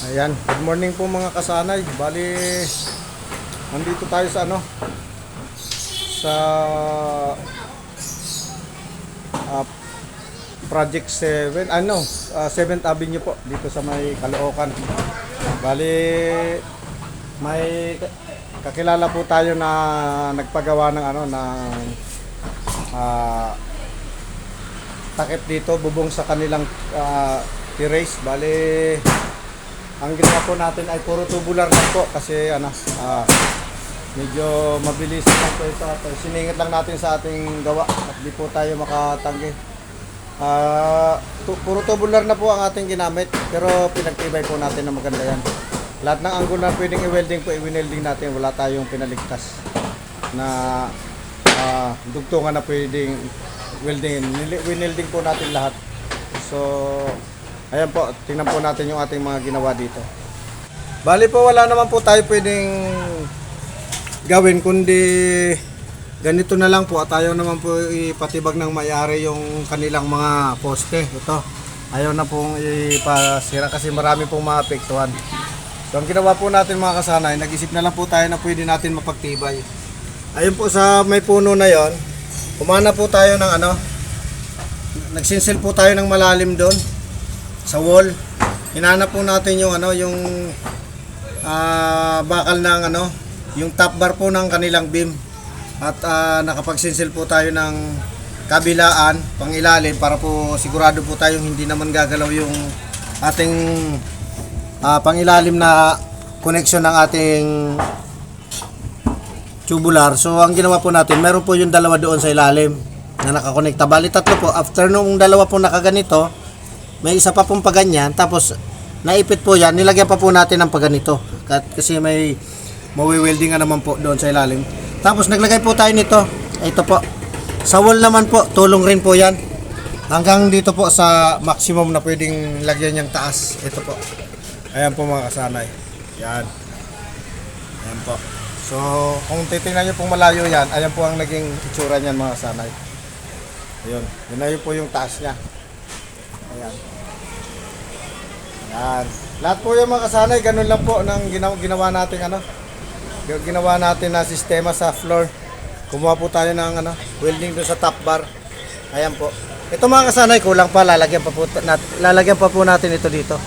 Ayan, good morning po mga kasanay. Bali, nandito tayo sa ano? Sa ah, Project 7, ano, ah, 7th Avenue po, dito sa may Caloocan. Bali, may kakilala po tayo na nagpagawa ng ano, ng ah, takip dito, bubong sa kanilang ah, terrace. Bali, ang ginawa po natin ay puro tubular lang po kasi ano, ah, medyo mabilis lang po ito at siningit lang natin sa ating gawa at di po tayo makatanggi. Ah, tu- puro tubular na po ang ating ginamit pero pinagtibay po natin na maganda yan. Lahat ng na pwedeng i-welding po, i-welding natin. Wala tayong pinaligtas na ah, dugtungan na pwedeng welding. Winelding po natin lahat. So, ayan po, tingnan po natin yung ating mga ginawa dito. Bali po, wala naman po tayo pwedeng gawin kundi ganito na lang po at ayaw naman po ipatibag ng mayari yung kanilang mga poste. Ito, ayaw na pong ipasira kasi marami pong maapektuhan. So, ang ginawa po natin mga kasanay, nag-isip na lang po tayo na pwede natin mapagtibay. Ayun po sa may puno na yon, kumana po tayo ng ano, nagsinsil po tayo ng malalim doon sa wall. Hinanap po natin yung ano, yung ah, bakal ng ano, yung top bar po ng kanilang beam. At ah, nakapagsinsil po tayo ng kabilaan, pangilalim para po sigurado po tayong hindi naman gagalaw yung ating ah, pangilalim na connection ng ating tubular. So ang ginawa po natin, meron po yung dalawa doon sa ilalim na nakakonekta. Bali tatlo po. After nung dalawa po nakaganito, may isa pa pong paganyan. Tapos naipit po yan. Nilagyan pa po natin ng paganito. Kasi may mawi-welding nga naman po doon sa ilalim. Tapos naglagay po tayo nito. Ito po. Sa wall naman po, tulong rin po yan. Hanggang dito po sa maximum na pwedeng lagyan yung taas. Ito po. Ayan po mga kasanay. Yan. Ayan po. So, kung titingnan nyo pong malayo yan, ayan po ang naging itsura niyan mga sanay. Ayun. Yun na yun po yung taas niya. Ayan. Ayan. Lahat po yung mga kasanay, ganun lang po ng ginawa, ginawa natin ano. Ginawa natin na sistema sa floor. Kumuha po tayo ng ano, welding doon sa top bar. Ayan po. Ito mga kasanay, kulang pa. Lalagyan pa po, nat, lalagyan pa po natin ito dito.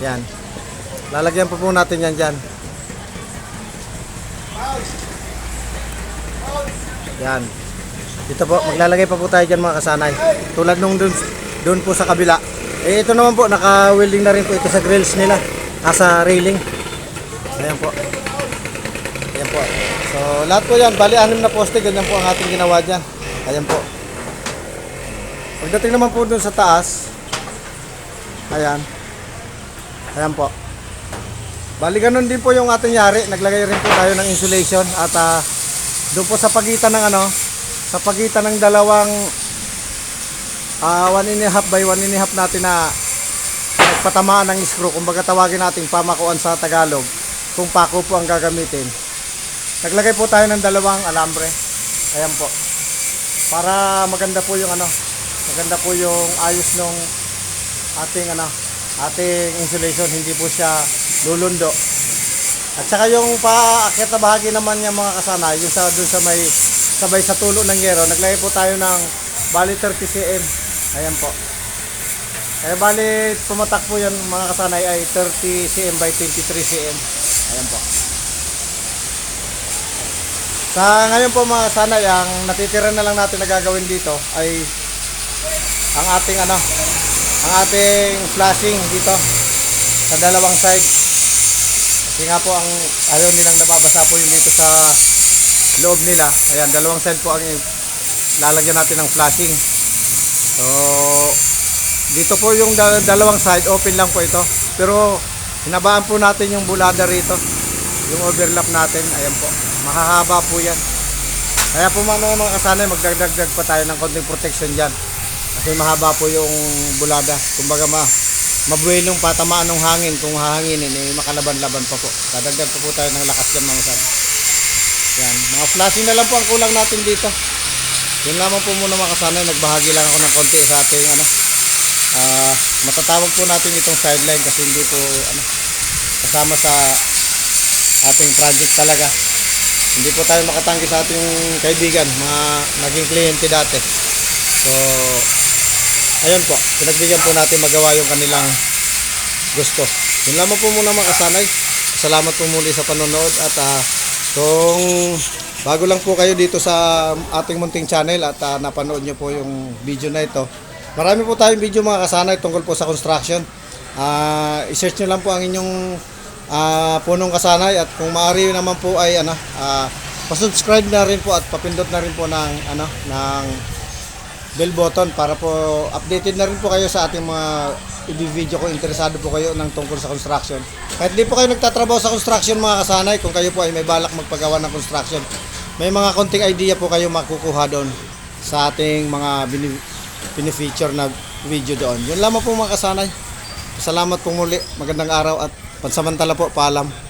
Yan. Lalagyan pa po natin yan dyan. Yan. Dito po, maglalagay pa po tayo dyan mga kasanay. Tulad nung dun, dun po sa kabila. Eh ito naman po, naka-welding na rin po ito sa grills nila. Ah, sa railing. Ayan po. Ayan po. So, lahat po yan. Bali, anim na poste. Ganyan po ang ating ginawa dyan. Ayan po. Pagdating naman po dun sa taas. Ayan. Ayan po. Bali, ganun din po yung ating yari. Naglagay rin po tayo ng insulation. At ah, doon po sa pagitan ng ano, sa pagitan ng dalawang ah one and a half by one and a half natin na nagpatamaan ng screw. Kumbaga tawagin nating pamakuan sa Tagalog. Kung pako po ang gagamitin. Naglagay po tayo ng dalawang alambre. Ayan po. Para maganda po yung ano, maganda po yung ayos nung ating ano, ating insulation. Hindi po siya lulundo. At saka yung paakyat na bahagi naman niya mga kasana, yung sa dun sa may sabay sa tulo ng yero, naglagay po tayo ng bali 30 cm. Ayan po. Kaya bali pumatak po yan mga kasanay ay 30 cm by 23 cm. Ayan po. Sa ngayon po mga kasanay, ang natitira na lang natin na gagawin dito ay ang ating ano, ang ating flashing dito sa dalawang side. Kasi nga po ang ayaw nilang nababasa po yung dito sa loob nila. Ayan, dalawang side po ang lalagyan natin ng flashing. So, dito po yung dal- dalawang side, open lang po ito. Pero, hinabaan po natin yung bulada rito. Yung overlap natin, ayan po. Mahahaba po yan. Kaya po mga mga kasanay, magdagdag pa tayo ng konting protection dyan. Kasi mahaba po yung bulada. Kumbaga ma mabuelong patamaan ng hangin kung hahanginin eh makalaban-laban pa po. Dadagdag pa po tayo ng lakas dyan mga kasanay. Yan, mga flashing na lang po ang kulang natin dito. Yun lamang po muna mga nagbahagi lang ako ng konti sa ating ano, Ah, matatawag po natin itong sideline kasi hindi po ano, kasama sa ating project talaga. Hindi po tayo makatanggi sa ating kaibigan, mga naging kliyente dati. So, ayun po, pinagbigyan po natin magawa yung kanilang gusto. Yun lamang po muna mga kasanay. Salamat po muli sa panonood at ah, kung bago lang po kayo dito sa ating munting channel at ah, napanood nyo po yung video na ito. Marami po tayong video mga kasanay tungkol po sa construction. Ah, i-search nyo lang po ang inyong ah, punong kasanay at kung maaari naman po ay ano, ah, pa-subscribe na rin po at papindot na rin po ng ano ng bell button para po updated na rin po kayo sa ating mga i-video ko interesado po kayo ng tungkol sa construction. Kahit di po kayo nagtatrabaho sa construction mga kasanay, kung kayo po ay may balak magpagawa ng construction, may mga konting idea po kayo makukuha doon sa ating mga bini-feature na video doon. Yun lamang po mga kasanay. Salamat po muli. Magandang araw at pansamantala po. Paalam.